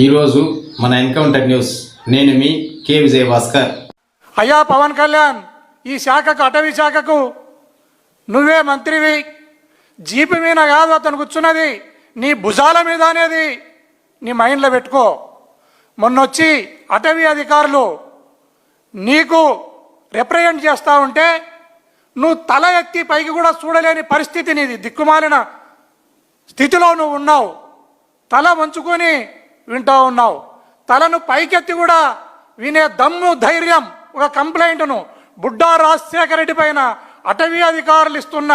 ఈరోజు మన encounter news. నేను మీ కే విజయ భాస్కర్ అయ్యా పవన్ కళ్యాణ్ ఈ శాఖకు అటవీ శాఖకు నువ్వే మంత్రివి. జీపు మీద కాదు అతను కూర్చున్నది. నీ భుజాల మీద అనేది నీ మైండ్లో పెట్టుకో. మొన్నొచ్చి అటవీ అధికారులు నీకు రిప్రజెంట్ చేస్తూ ఉంటే నువ్వు తల ఎత్తి పైకి కూడా చూడలేని పరిస్థితి నీది. దిక్కుమాలిన స్థితిలో నువ్వు ఉన్నావు. తల వంచుకొని వింటూ ఉన్నావు. తలను పైకెత్తి కూడా వినే దమ్ము ధైర్యం ఒక కంప్లైంట్ను. బుడ్డా రాజశేఖర రెడ్డి పైన అటవీ అధికారులు ఇస్తున్న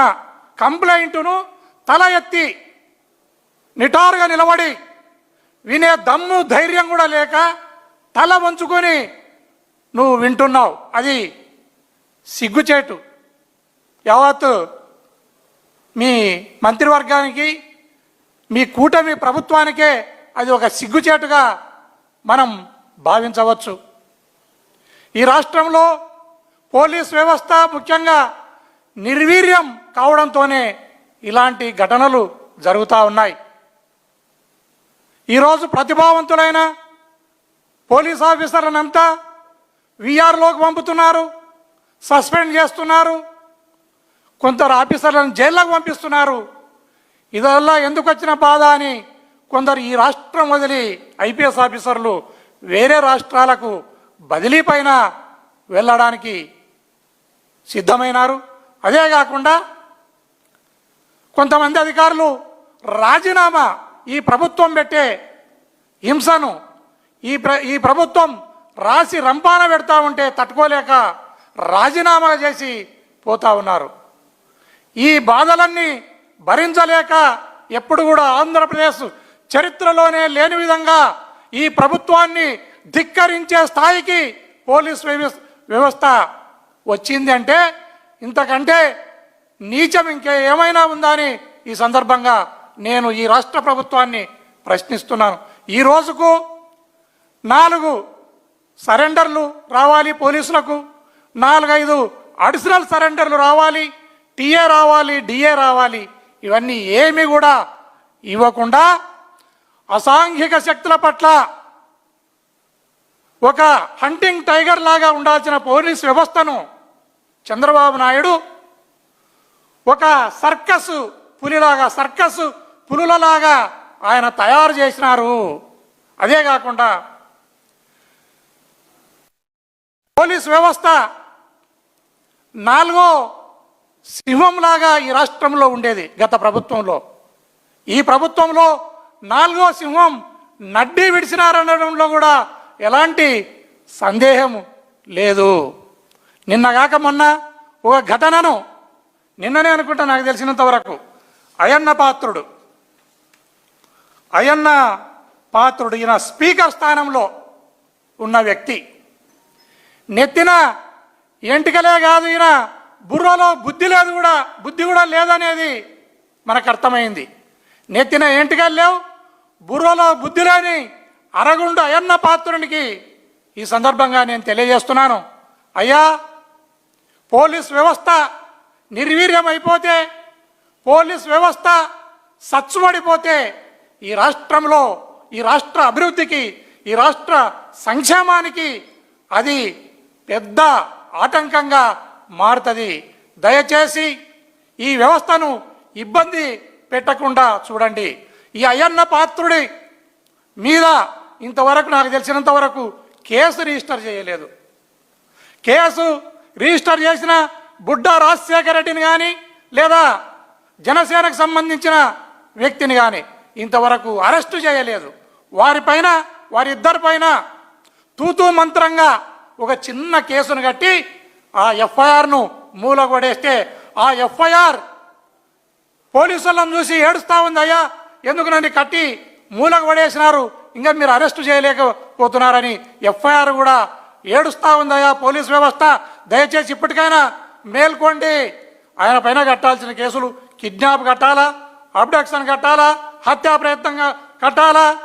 కంప్లైంట్ను తల ఎత్తి నిటారుగా నిలబడి వినే దమ్ము ధైర్యం కూడా లేక తల వంచుకొని నువ్వు వింటున్నావు. అది సిగ్గుచేటు. యావత్ మీ మంత్రివర్గానికి మీ కూటమి ప్రభుత్వానికే అది ఒక సిగ్గుచేటుగా మనం భావించవచ్చు. ఈ రాష్ట్రంలో పోలీస్ వ్యవస్థ ముఖ్యంగా నిర్వీర్యం కావడంతోనే ఇలాంటి ఘటనలు జరుగుతూ ఉన్నాయి. ఈరోజు ప్రతిభావంతులైన పోలీస్ ఆఫీసర్లంతా విఆర్లోకి పంపుతున్నారు సస్పెండ్ చేస్తున్నారు కొందరు ఆఫీసర్లను జైల్లోకి పంపిస్తున్నారు. ఇదల్లా ఎందుకు వచ్చిన బాధ అని కొందరు ఈ రాష్ట్రం వదిలి ఐపీఎస్ ఆఫీసర్లు వేరే రాష్ట్రాలకు బదిలీ పైన వెళ్ళడానికి సిద్ధమైనారు. అదే కాకుండా కొంతమంది అధికారులు రాజీనామా ఈ ప్రభుత్వం పెట్టే హింసను ఈ ప్ర ఈ ప్రభుత్వం రాసి రంపాన పెడతా ఉంటే తట్టుకోలేక రాజీనామా చేసి పోతా ఉన్నారు. ఈ బాధలన్నీ భరించలేక ఎప్పుడు కూడా ఆంధ్రప్రదేశ్ చరిత్రలోనే లేని విధంగా ఈ ప్రభుత్వాన్ని ధిక్కరించే స్థాయికి పోలీస్ వ్యవస్థ వ్యవస్థ వచ్చింది అంటే ఇంతకంటే నీచం ఇంకే ఏమైనా ఉందా అని ఈ సందర్భంగా నేను ఈ రాష్ట్ర ప్రభుత్వాన్ని ప్రశ్నిస్తున్నాను. ఈ రోజుకు నాలుగు సరెండర్లు రావాలి పోలీసులకు నాలుగైదు అడిషనల్ సరెండర్లు రావాలి టీఏ రావాలి డిఏ రావాలి ఇవన్నీ ఏమి కూడా ఇవ్వకుండా అసాంఘిక శక్తుల పట్ల ఒక హంటింగ్ టైగర్ లాగా ఉండాల్సిన పోలీస్ వ్యవస్థను చంద్రబాబు నాయుడు ఒక సర్కస్ పులిలాగా సర్కస్ పులులలాగా ఆయన తయారు చేసినారు. అదే కాకుండా పోలీస్ వ్యవస్థ నాలుగో సింహంలాగా ఈ రాష్ట్రంలో ఉండేది గత ప్రభుత్వంలో. ఈ ప్రభుత్వంలో నాలుగో సింహం నడ్డి విడిచినారనడంలో కూడా ఎలాంటి సందేహం లేదు. నిన్నగాక మొన్న ఒక ఘటనను నిన్ననే అనుకుంటా నాకు తెలిసినంత వరకు. అయన్న పాత్రుడు. అయన్న పాత్రుడు ఈయన స్పీకర్ స్థానంలో ఉన్న వ్యక్తి. నెత్తిన ఎంటికలే కాదు ఈయన బుర్రలో బుద్ధి లేదు కూడా బుద్ధి కూడా లేదనేది మనకు అర్థమైంది. నెత్తిన ఎంటికలు లేవు? బుర్రలో బుద్ధి లేని అరగుండు అయన్న పాత్రునికి ఈ సందర్భంగా నేను తెలియజేస్తున్నాను. అయ్యా పోలీస్ వ్యవస్థ నిర్వీర్యమైపోతే పోలీస్ వ్యవస్థ సచ్చుమడిపోతే ఈ రాష్ట్రంలో ఈ రాష్ట్ర అభివృద్ధికి ఈ రాష్ట్ర సంక్షేమానికి అది పెద్ద ఆటంకంగా మారుతుంది. దయచేసి ఈ వ్యవస్థను ఇబ్బంది పెట్టకుండా చూడండి. ఈ అయ్యన్న పాత్రుడి మీద ఇంతవరకు నాకు తెలిసినంత వరకు కేసు రిజిస్టర్ చేయలేదు. కేసు రిజిస్టర్ చేసిన బుడ్డా రాజశేఖర రెడ్డిని కానీ లేదా జనసేనకు సంబంధించిన వ్యక్తిని కానీ ఇంతవరకు అరెస్టు చేయలేదు. వారిపైన వారిద్దరిపైన తూతూ మంత్రంగా ఒక చిన్న కేసును కట్టి ఆ ఎఫ్ఐఆర్ను మూల కొడేస్తే ఆ ఎఫ్ఐఆర్ పోలీసులను చూసి ఏడుస్తా ఉంది అయ్యా. ఎందుకు నన్ను కట్టి మూలకు పడేసినారు? ఇంకా మీరు అరెస్టు చేయలేకపోతున్నారని ఎఫ్ఐఆర్ కూడా ఏడుస్తా ఉందయ్యా పోలీస్ వ్యవస్థ దయచేసి ఇప్పటికైనా మేల్కోండి. ఆయన పైన కట్టాల్సిన కేసులు కిడ్నాప్ కట్టాలా? అబ్డక్షన్ కట్టాలా? హత్యా ప్రయత్నంగా కట్టాలా?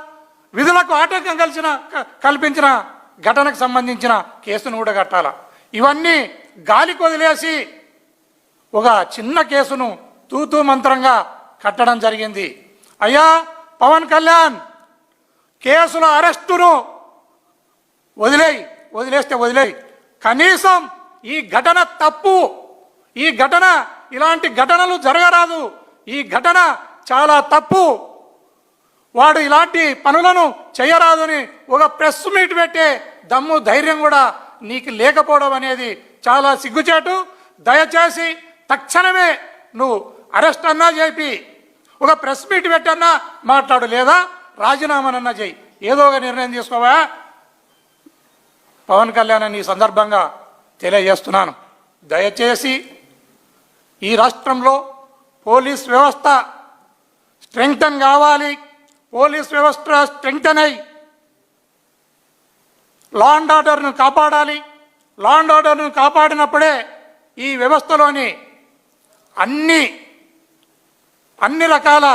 విధులకు ఆటంకం కలిసిన క- కల్పించిన ఘటనకు సంబంధించిన కేసును కూడా కట్టాలా? ఇవన్నీ గాలికి వదిలేసి ఒక చిన్న కేసును తూతూ మంత్రంగా కట్టడం జరిగింది. అయ్యా పవన్ కళ్యాణ్ కేసుల అరెస్టును వదిలేయి వదిలేస్తే వదిలేయి. కనీసం ఈ ఘటన తప్పు ఈ ఘటన ఇలాంటి ఘటనలు జరగరాదు. ఈ ఘటన చాలా తప్పు. వాడు ఇలాంటి పనులను చేయరాదని ఒక ప్రెస్ మీట్ పెట్టే దమ్ము ధైర్యం కూడా నీకు లేకపోవడం అనేది చాలా సిగ్గుచేటు. దయచేసి తక్షణమే నువ్వు అరెస్ట్ అన్నా చేపి ఒక ప్రెస్ మీట్ పెట్టన్నా మాట్లాడు లేదా రాజీనామానన్నా చేయి ఏదో ఒక నిర్ణయం తీసుకోవా? పవన్ కళ్యాణ్ అని ఈ సందర్భంగా తెలియజేస్తున్నాను. దయచేసి ఈ రాష్ట్రంలో పోలీస్ వ్యవస్థ స్ట్రెంగ్తన్ కావాలి. పోలీస్ వ్యవస్థ స్ట్రెంగ్తన్ అయి లా అండ్ ఆర్డర్ను కాపాడాలి. లా అండ్ ఆర్డర్ను కాపాడినప్పుడే ఈ వ్యవస్థలోని అన్ని అన్ని రకాల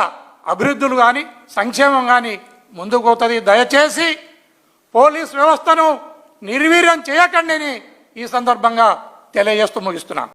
అభివృద్ధులు కానీ సంక్షేమం కానీ ముందుకు పోతుంది దయచేసి పోలీస్ వ్యవస్థను నిర్వీర్యం చేయకండి అని ఈ సందర్భంగా తెలియజేస్తూ ముగిస్తున్నాను.